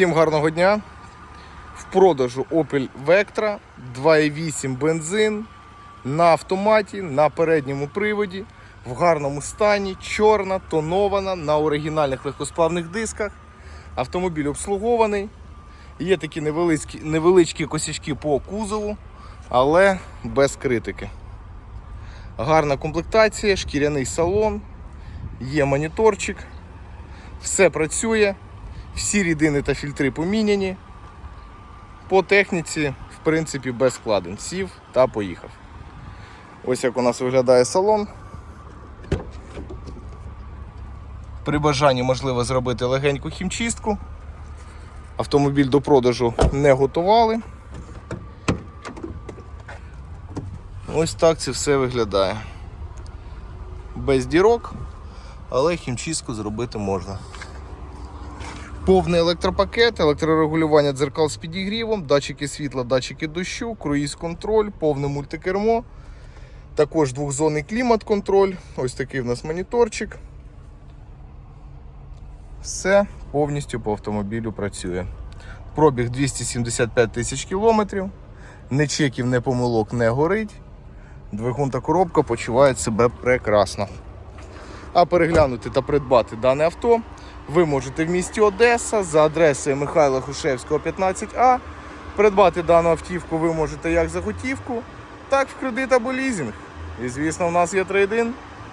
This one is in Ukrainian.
Всім гарного дня. В продажу Opel Vectra 2.8 бензин на автоматі, на передньому приводі, в гарному стані, чорна, тонована, на оригінальних легкосплавних дисках. Автомобіль обслугований. Є такі невеличкі, невеличкі косячки по кузову, але без критики. Гарна комплектація, шкіряний салон, є моніторчик, все працює, всі рідини та фільтри поміняні. По техніці, в принципі, без складень. Сів та поїхав. Ось як у нас виглядає салон. При бажанні можливо зробити легеньку хімчистку. Автомобіль до продажу не готували. Ось так це все виглядає. Без дірок, але хімчистку зробити можна. Повний електропакет, електрорегулювання дзеркал з підігрівом, датчики світла, датчики дощу, круїз-контроль, повне мультикермо. Також двохзонний клімат-контроль. Ось такий в нас моніторчик. Все повністю по автомобілю працює. Пробіг 275 тисяч кілометрів. Не чеків, не помилок не горить. Двигун та коробка почувають себе прекрасно. А переглянути та придбати дане авто ви можете в місті Одеса за адресою Михайла Хушевського, 15А. Придбати дану автівку ви можете як за готівку, так в кредит або лізинг. І звісно, у нас є трейдин.